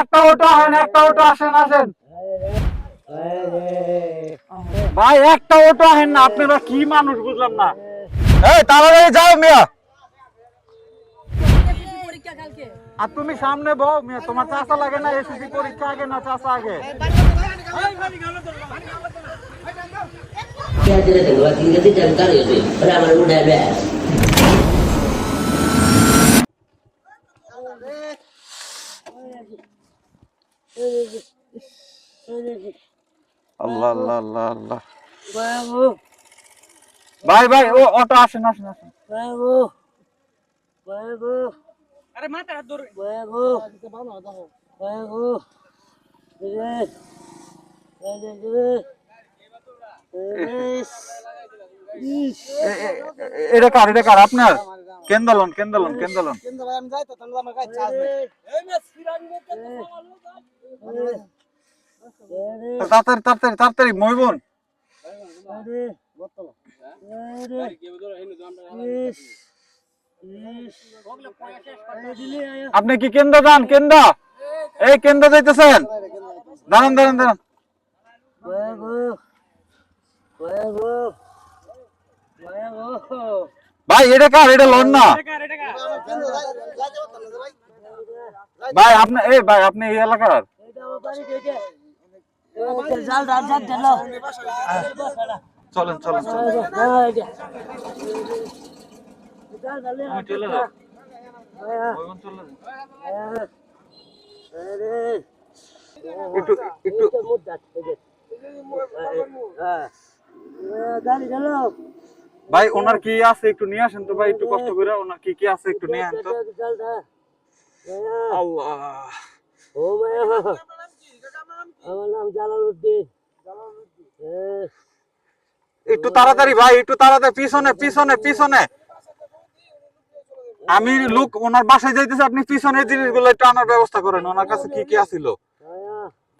একটা অটো আসেন একটা অটো আসেন আসেন ভাই একটা অটো আসেন না আপনারা কি মানুষ বুঝলাম না এই তাড়াতাড়ি যাও মিয়া আর তুমি সামনে বউ মিয়া তোমার চাষা লাগে না এসএসসি পরীক্ষা আগে না চাষা আগে Kaya আল্লাহ আল্লাহ আল্লাহ আল্লাহ। ভাই ভাই ও অটো আসেন আসেন আসেন। এটা কার এটা কার? আপনার? কেন্দালন কেন্দালন কেন্দালন। কেন্দালন তাড়াতাড়ি তাড়াতাড়ি তাড়াতাড়ি মইবুন আপনি কি কেন্দ্র যান? কেন্দ্র? এই কেন্দ্র যাইতেছেন? দাঁড়ান দাঁড়ান দাঁড়ান। ভাই, এটা কার? এটা লোন না ভাই, আপনি, এই ভাই, আপনি এই এলাকার? জাল জাল জাল জাল চলেন চলেন। একটু একটু ভাই ওনার কি আছে একটু নিয়ে আসেন তো ভাই একটু কষ্ট করে। ওনার কি কি আছে একটু নিয়ে আসেন তো আল্লাহ। ও মায়া। আমার নাম জালালউদ্দিন। একটু তাড়াতাড়ি ভাই একটু তাড়াতাড়ি পিছনে পিছনে পিছনে। আমি লোক ওনার বাসায় যাইতেছে আপনি পিছনের জিনিসগুলো একটু আনার ব্যবস্থা করেন। ওনার কাছে কি কি আছিল?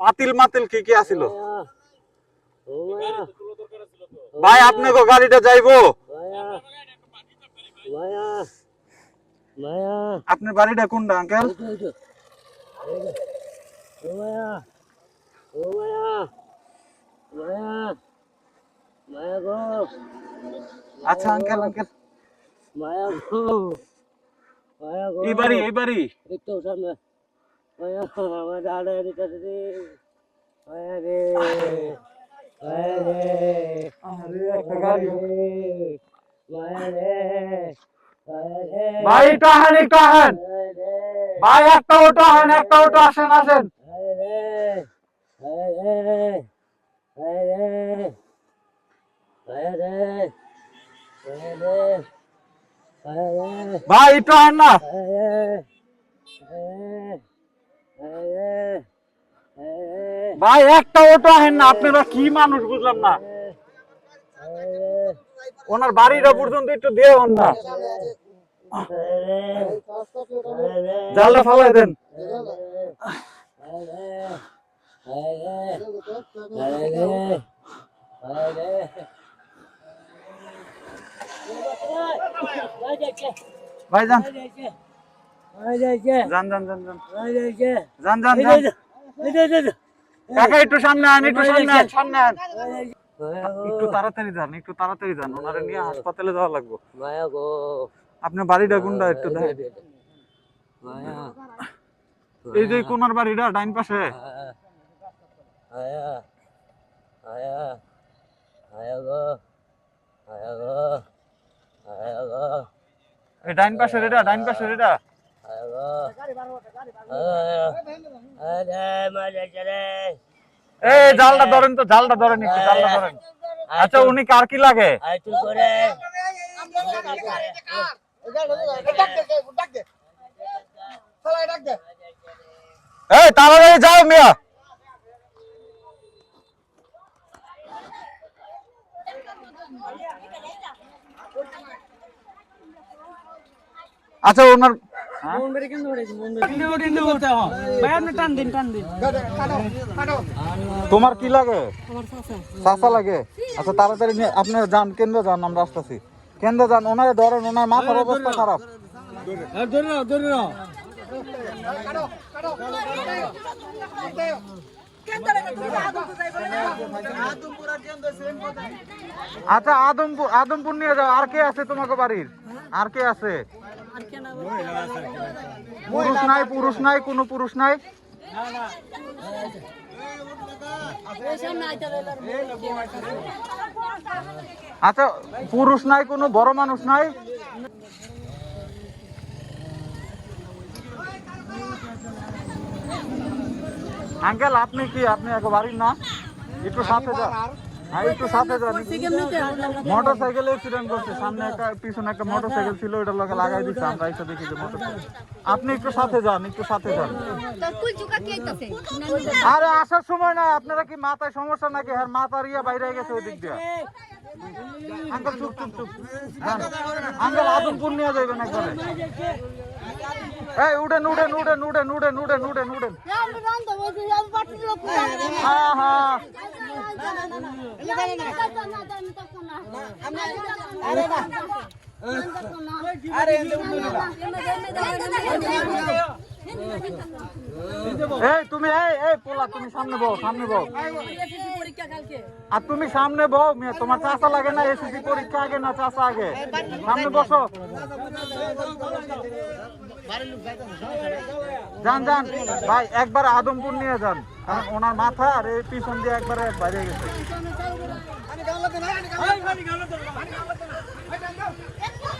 পাতিল মাতিল কি কি আছিল? ভাই মায়া ভাই গাড়িটা যাইবো। আপনার বাড়িটা কোনটা আঙ্কেল? माया अच्छा अंकल अंकल। माया गोप माया गोप इबारी। इबारी इतो सन माया हमारा डाले निकल दे माया रे माया रे अरे ठगारी माया रे ভাই এটা হেন এটা হেন ভাই একটা ওটা হেন একটা ওটা আসেন আসেন ভাই, একটু আহেন না। ভাই, একটা অটো আহেন না আপনারা কি মানুষ বুঝলাম না। ওনার বাড়িটা পর্যন্ত একটু দিয়ে হন না। জালটা ফালাই দেন। ভাই যান যান যান যান। যান যান যান। কাকা একটু সামনে আন একটু সামনে আন সামনে আন। একটু তাড়াতাড়ি যান একটু তাড়াতাড়ি যান। ওনারে নিয়ে হাসপাতালে যাওয়া লাগবে। মায়া গো আপনার বাড়িটা কোনটা একটু দেখেন এই যে কোনার বাড়িটা ডাইন পাশে। আয়া আয়া আয়া গো আয়া গো ডাইন পাশে এটা ডাইন পাশে চলে এই, জালটা ধরেন তো, জালটা ধরেন একটু, জালটা ধরেন। আচ্ছা উনি কার কি লাগে? এই, তাড়াতাড়ি যাও, মিয়া। আচ্ছা ওনার হ্যাঁ? তোমার কি লাগে? চাষা লাগে? আচ্ছা তাড়াতাড়ি নিয়ে আপনি যান কেন্দ্র যান আমরা আসতেছি। কেন্দ্র যান ওনারে ধরেন ওনার মাথার অবস্থা খারাপ। আচ্ছা আদমপুর আদমপুর নিয়ে যাও। আর কে আছে তোমাকে বাড়ির? আর কে আছে? পুরুষ নাই পুরুষ নাই, কোনো পুরুষ নাই। আচ্ছা পুরুষ নাই, কোনো বড় মানুষ নাই। আঙ্কেল, আপনি কি, আপনি এক বাড়ির না? একটু সাথে যান। একটু সাথে মোটর সাইকেল অ্যাক্সিডেন্ট করছে। সামনে একটা, পিছনে একটা মোটর সাইকেল ছিল ওটার লোকে লাগাই দিচ্ছে দেখি যে মোটর আপনি একটু সাথে যান, একটু সাথে যান। আরে আসার সময় না আপনারা কি মাথায় সমস্যা নাকি? হ্যাঁ মাথার ইয়া বাইরে গেছে ওই দিক দিয়ে। আঙ্কেল, চুপ চুপ চুপ। আঙ্কেল, আদমপুর নিয়ে যাবেন একবারে। এই উঠেন উঠেন উঠেন উঠেন উঠেন উঠেন উঠেন উঠেন। হ্যাঁ হ্যাঁ এই তুমি এই এই পোলা তুমি সামনে সামনে আর তুমি সামনে বও মেয়ে তোমার চাষা লাগে না এসএসসি পরীক্ষা আগে না চাষা আগে? সামনে বসো। যান যান ভাই একবার আদমপুর নিয়ে যান। কারণ ওনার মাথা আর এই পিছন দিয়ে একবারে বাইরে গেছে।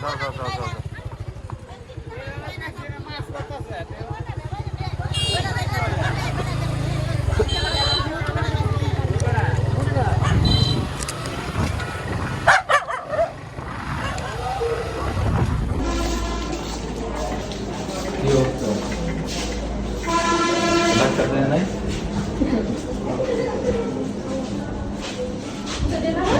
যাও, যাও, যাও, যাও, যাও। titoliamo